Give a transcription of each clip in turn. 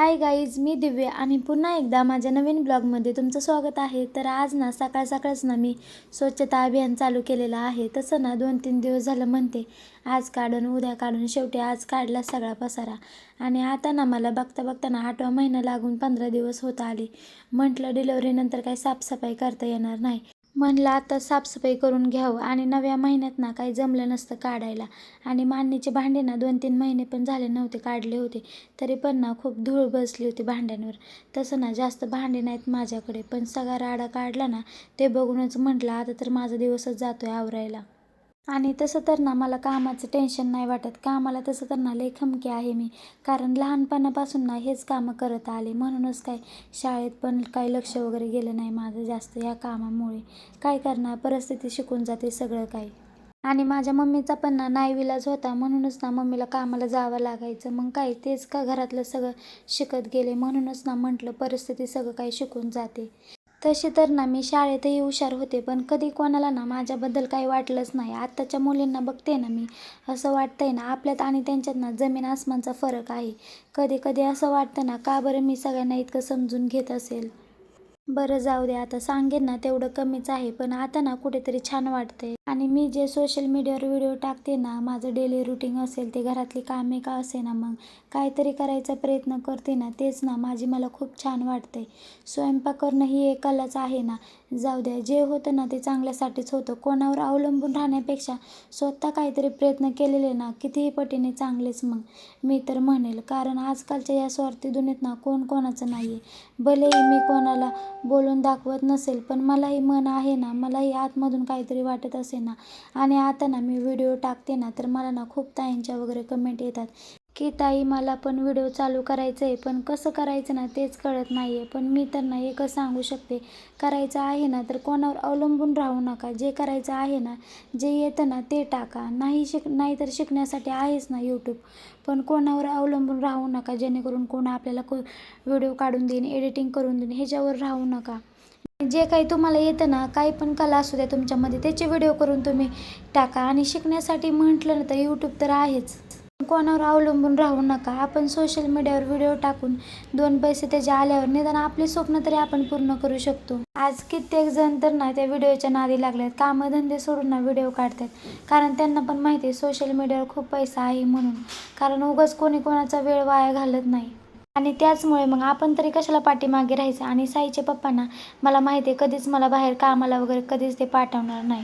Hi guys मी दिव्या आणि पुन्हा एकदा माझ्या नवीन ब्लॉगमध्ये तुमचं स्वागत आहे. तर आज ना सकाळ सकाळच ना मी स्वच्छता अभियान चालू केलेलं आहे. तसं ना दोन तीन दिवस झालं म्हणते आज काढून उद्या काढून शेवटी आज काढला सगळा पसारा. आणि आता ना मला बघता बघता ना आठवा महिना लागून पंधरा दिवस होत आले. म्हटलं डिलेवरीनंतर काही साफसफाई करता येणार नाही. म्हणलं आता साफसफाई करून घ्यावं आणि नव्या महिन्यात ना काही जमलं नसतं काढायला. आणि मांडणीचे भांडे ना दोन तीन महिने पण झाले नव्हते काढले होते. तरी पण ना खूप धूळ बसली होती भांड्यांवर. तसं ना जास्त भांडे नाहीत माझ्याकडे पण सगळा राडा काढला ना ते बघूनच म्हटलं आता तर माझा दिवसच जातो आहे आवरायला. आणि तसं तर ना मला कामाचं टेन्शन नाही वाटत. कामाला तसं तर ना लई खमकी आहे मी. कारण लहानपणापासून ना हेच कामं करत आले. म्हणूनच काय शाळेत पण काही लक्ष वगैरे गेलं नाही माझं जास्त या कामामुळे. काय करणार? परिस्थिती शिकून जाते सगळं काही. आणि माझ्या मम्मीचा पण ना नाईविलाज होता. म्हणूनच ना मम्मीला कामाला जावं लागायचं. मग काय तेच का घरातलं सगळं शिकत गेले? म्हणूनच ना म्हटलं परिस्थिती सगळं काही शिकून जाते. तशी तर ना मी शाळेतही हुशार होते पण कधी कोणाला ना माझ्याबद्दल काही वाटलंच नाही. आत्ताच्या मुलींना बघते ना मी असं वाटतंय ना आपल्यात आणि त्यांच्यात ना जमीन आसमानचा फरक आहे. कधी कधी असं वाटतं ना का बरं मी सगळ्यांना इतकं समजून घेत असेल? बरं जाऊ दे आता सांगेन ना तेवढं कमीच आहे पण आता ना कुठेतरी छान वाटते आणि मी जे सोशल मीडियावर व्हिडिओ टाकते ना माझं डेली रुटीन असेल ते घरातली कामे का असे ना मग काहीतरी करायचा प्रयत्न करते ना तेच ना माझी मला खूप छान वाटते स्वयंपाक करणं ही एक कलाच आहे ना जाऊ द्या जे होतं ना ते चांगल्यासाठीच होतं. कोणावर अवलंबून राहण्यापेक्षा स्वतः काहीतरी प्रयत्न केलेले ना कितीही पटीने चांगलेच मग. मी तर म्हणेल कारण आजकालच्या या स्वार्थी दुनियेत ना कोण कोणाचं नाही आहे भलेही मी कोणाला बोलून दाखवत नसेल पण मलाही मन आहे ना मलाही आतमधून काहीतरी वाटत असे ना. आणि आता ना मी व्हिडिओ टाकते ना तर मला ना खूप ताईंच्या वगैरे कमेंट येतात. की ताई मला पण व्हिडिओ चालू करायचं आहे पण कसं करायचं ना तेच कळत नाही आहे पण मी त्यांना एकच सांगू शकते करायचं आहे ना तर कोणावर अवलंबून राहू नका. जे करायचं आहे ना जे येतं ना ते टाका. नाही शिक नाही तर शिकण्यासाठी आहेच ना यूट्यूब पण कोणावर अवलंबून राहू नका जेणेकरून कोण आपल्याला को व्हिडिओ काढून देईन एडिटिंग करून देईन ह्याच्यावर राहू नका. जे काही तुम्हाला येतं ना काही पण कला असू द्या तुमच्यामध्ये त्याचे व्हिडिओ करून तुम्ही टाका. आणि शिकण्यासाठी म्हटलं ना तर यूट्यूब तर आहेच. कोणावर अवलंबून राहू नका. आपण सोशल मीडियावर व्हिडिओ टाकून दोन पैसे त्याच्या आल्यावर निदान आपले स्वप्न तरी आपण पूर्ण करू शकतो. आज कित्येक जण तर ना त्या व्हिडिओच्या नादी लागल्यात. कामधंदे सोडून ना व्हिडिओ काढतात. कारण त्यांना पण माहिती आहे सोशल मीडियावर खूप पैसा आहे म्हणून. कारण उगाच कोणी कोणाचा वेळ वाया घालत नाही. आणि त्याचमुळे मग आपण तरी कशाला पाठीमागे राहायचं? आणि साईच्या पप्पांना मला माहिती आहे कधीच मला बाहेर कामाला वगैरे कधीच ते पाठवणार नाही.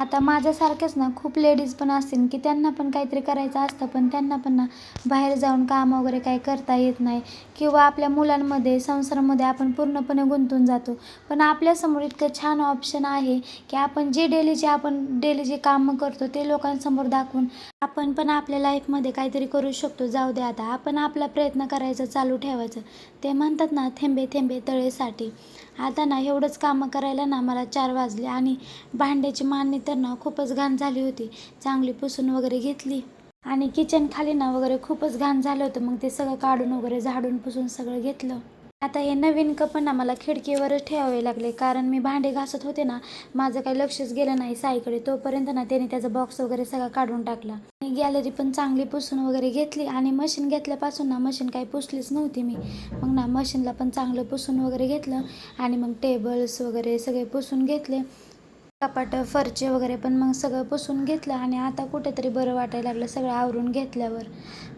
आता माझ्यासारखेच ना खूप लेडीज पण असतील की त्यांना पण काहीतरी करायचं असतं पण त्यांना पण ना बाहेर जाऊन काम वगैरे काही करता येत नाही. किंवा आपल्या मुलांमध्ये संसारामध्ये आपण पूर्णपणे गुंतून जातो. पण आपल्यासमोर इतकं छान ऑप्शन आहे की आपण जे डेलीचे आपण डेली जे कामं करतो ते लोकांसमोर दाखवून आपण पण आपल्या लाईफमध्ये काहीतरी करू शकतो. जाऊ दे आता. आपण आपला प्रयत्न करायचा चालू ठेवायचं. ते म्हणतात ना थेंबे थेंबे तळेसाठी. आता ना एवढंच कामं करायला ना मला चार वाजले आणि भांड्याची मांडणी तर ना खूपच घाण झाली होती. चांगली पुसून वगैरे घेतली. आणि किचन खाली ना वगैरे खूपच घाण झालं होतं. मग ते सगळं काढून वगैरे झाडून पुसून सगळं घेतलं. आता हे नवीन कप ना मला खिडकीवरच ठेवावे लागले. कारण मी भांडे घासत होते ना माझं काही लक्षच गेलं नाही साईकडे. तोपर्यंत ना त्याने त्याचा बॉक्स वगैरे सगळा काढून टाकला. आणि गॅलरी पण चांगली पुसून वगैरे घेतली आणि मशीन घेतल्यापासून ना मशीन काही पुसलीच नव्हती मी. मग ना मशीनला पण चांगलं पुसून वगैरे घेतलं आणि मग टेबल्स वगैरे सगळे पुसून घेतले. कपाट फरचे वगैरे पण मग सगळं पुसून घेतलं आणि आता कुठेतरी बरं वाटायला लागलं सगळं आवरून घेतल्यावर.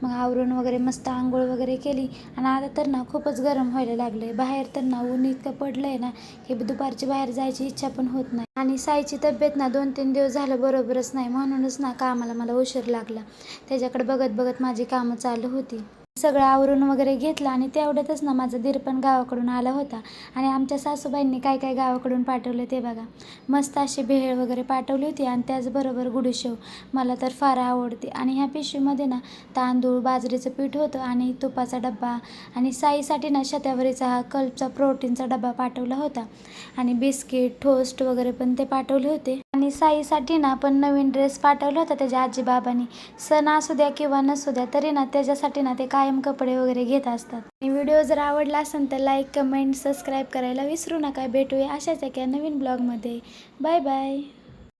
मग आवरून वगैरे मस्त आंघोळ वगैरे केली आणि आता तर ना खूपच गरम व्हायला लागलं आहे बाहेर तर ना ऊन इतकं पडलं आहे ना की दुपारची बाहेर जायची इच्छा पण होत नाही. आणि साईची तब्येत ना दोन तीन दिवस झालं बरोबरच नाही. म्हणूनच ना कामाला मला उशीर लागला. त्याच्याकडे बघत बघत माझी कामं चालू होती. सगळं आवरून वगैरे घेतलं आणि तेवढ्यातच ना माझा दीर पण गावाकडून आला होता. आणि आमच्या सासूबाईंनी काय काय गावाकडून पाठवलं ते बघा. मस्त अशी भेळ वगैरे पाठवली होती आणि त्याचबरोबर गुडूशेव मला तर फार आवडते. आणि ह्या पिशवीमध्ये ना तांदूळ बाजरीचं पीठ होतं आणि तुपाचा डब्बा आणि साईसाठी ना शतावरीचा हा कल्पचा प्रोटीनचा डबा पाठवला होता. आणि बिस्किट ठोस्ट वगैरे पण ते पाठवले होते. आणि साईसाठी ना पण नवीन ड्रेस पाठवला होता त्याच्या आजीबाबांनी. सण असू द्या किंवा नसू द्या तरी ना त्याच्यासाठी ना ते कायम कपडे वगैरे घेत असतात. आणि व्हिडिओ जर आवडला असेल तर लाईक कमेंट सबस्क्राईब करायला विसरू नका. भेटूया अशाच एका नवीन ब्लॉगमध्ये बाय बाय